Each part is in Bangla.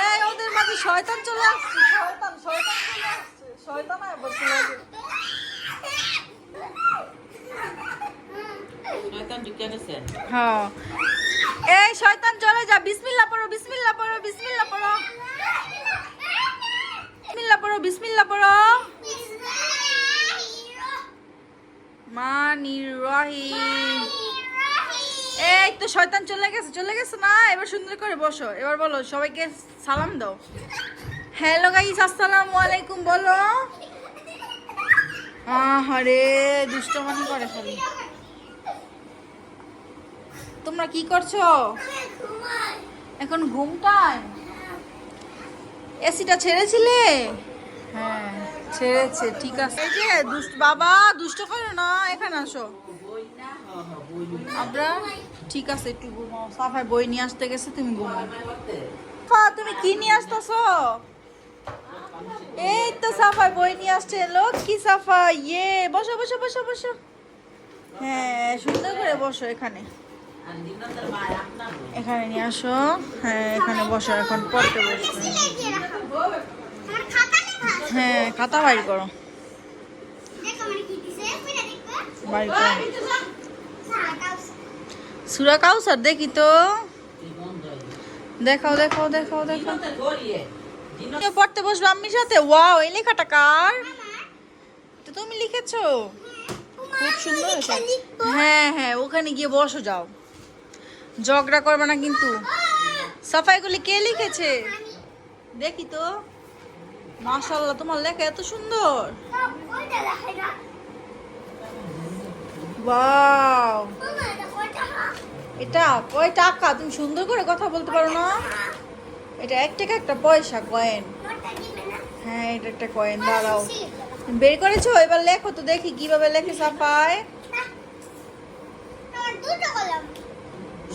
এই ওদের মাঝে শয়তান চলে আসছে। শয়তান শয়তান চলে আসছে। শয়তান আবার চলে আসছে হ্যাঁ। এই শয়তান চলে যা। বিসমিল্লাহ পড়ো বিসমিল্লাহ পড়ো বিসমিল্লাহ পড়ো। বিসমিল্লাহ পড়ো বিসমিল্লাহ পড়ো। মানির রহিম এই তো শয়তান চলে গেছে চলে গেছে না, এবার সুন্দর করে বসো। এবার বলো, সবাইকে সালাম দাও। হ্যালো গাইস আসসালামু আলাইকুম, বলো। আহারে দুষ্টমানি করে খালি। তোমরা কি করছ? এখন ঘুম টাইম এসিটা ছেড়েছিলে? হ্যাঁ ছেড়েছে, ঠিক আছে। এই যে, দুষ্ট, বাবা, দুষ্ট করো না, এখানে আসো। আমরা, ঠিক আছে, একটু ঘুমাও। সাফায় বই নিয়ে আসতে গেছে, তুমি ঘুমাও। তুমি কি নিয়ে আসতেছো? এই তো সাফায় বই নিয়ে আসছে, লক্ষ্মী সাফা ইয়ে বসো বসো বসো বসো। হ্যাঁ সুন্দর করে বসো এখানে। এখানে নিয়ে আসো। হ্যাঁ এখানে বসো, এখন পড়তে বসবে হ্যাঁ খাতা বাইর করো। বাইর করো। সুরা কাউসার, দেখি তো। দেখাও দেখাও দেখাও দেখাও। পড়তে বসবে আম্মির সাথে? ওয়াও, এই লেখাটা কার? তো তুমি লিখেছো? খুব সুন্দর হ্যাঁ হ্যাঁ ওখানে গিয়ে বসো, যাও। ঝগড়া করবে না কিন্তু। সাফাইগুলি কে লিখেছে? দেখি তো। মাশাল্লাহ তোমার লেখা এত সুন্দর। ওয়াও এটা কয় টাকা, তুমি সুন্দর করে কথা বলতে পারো না। এটা এক টাকা একটা পয়সা কয়েন হ্যাঁ এটা একটা কয়েন দাঁড়াও। বের করেছ? এবার লেখো তো দেখি কীভাবে লেখে সাফাই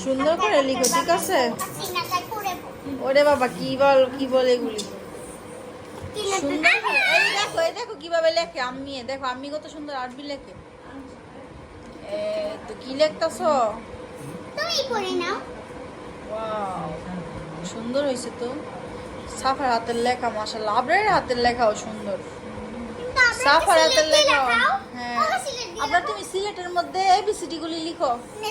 সুন্দর করে লিখো, ঠিক আছে? ওরে বাবা, কি বল, কি বলে এগুলি? সুন্দর দেখো, এই দেখো কীভাবে লেখে, আম্মি দেখো, আম্মি কত সুন্দর আরবি লেখে। তো কি লিখতাছো? ওয়াও সুন্দর হয়েছে তো। সাফার হাতের লেখা মাশাআল্লাহ। আবরারের হাতের লেখাও সুন্দর। সাফার হাতের লেখাও হ্যাঁ। আবার তুমি সিলেটের মধ্যে এবিসিডি গুলি লিখো। না